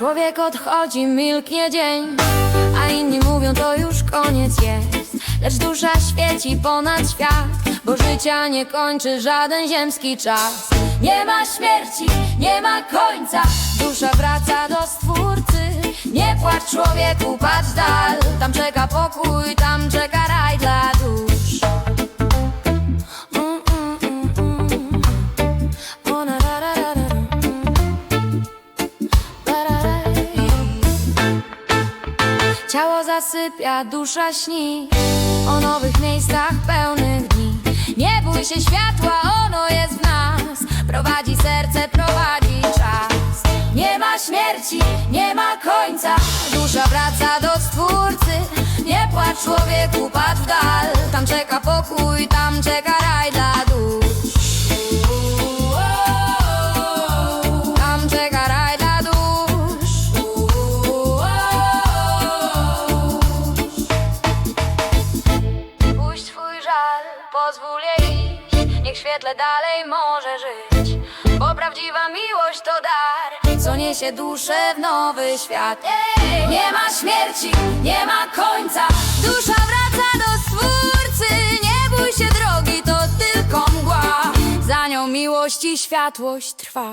przechodzi, milknie dzień A inni mówią to już koniec jest. Lecz dusza świeci ponad świat Bo życia nie kończy żaden ziemski czas. Nie ma śmierci, nie ma końca. Dusza wraca do stwórcy Nie płacz człowieku, patrz dal Ciało zasypia, dusza śni. O nowych miejscach pełnych dni. Nie bój się światła, ono jest w nas. Prowadzi serce, prowadzi czas. Nie ma śmierci, nie ma końca. Dusza wraca do stwórcy. Nie płacz człowieku, patrz w dal. Tam czeka pokój, tam czeka Niech świetle dalej może żyć Bo prawdziwa miłość to dar Co niesie duszę w nowy świat. Ej, Nie ma śmierci, nie ma końca. Dusza wraca do stwórcy Nie bój się drogi, to tylko mgła. Za nią miłość i światłość trwa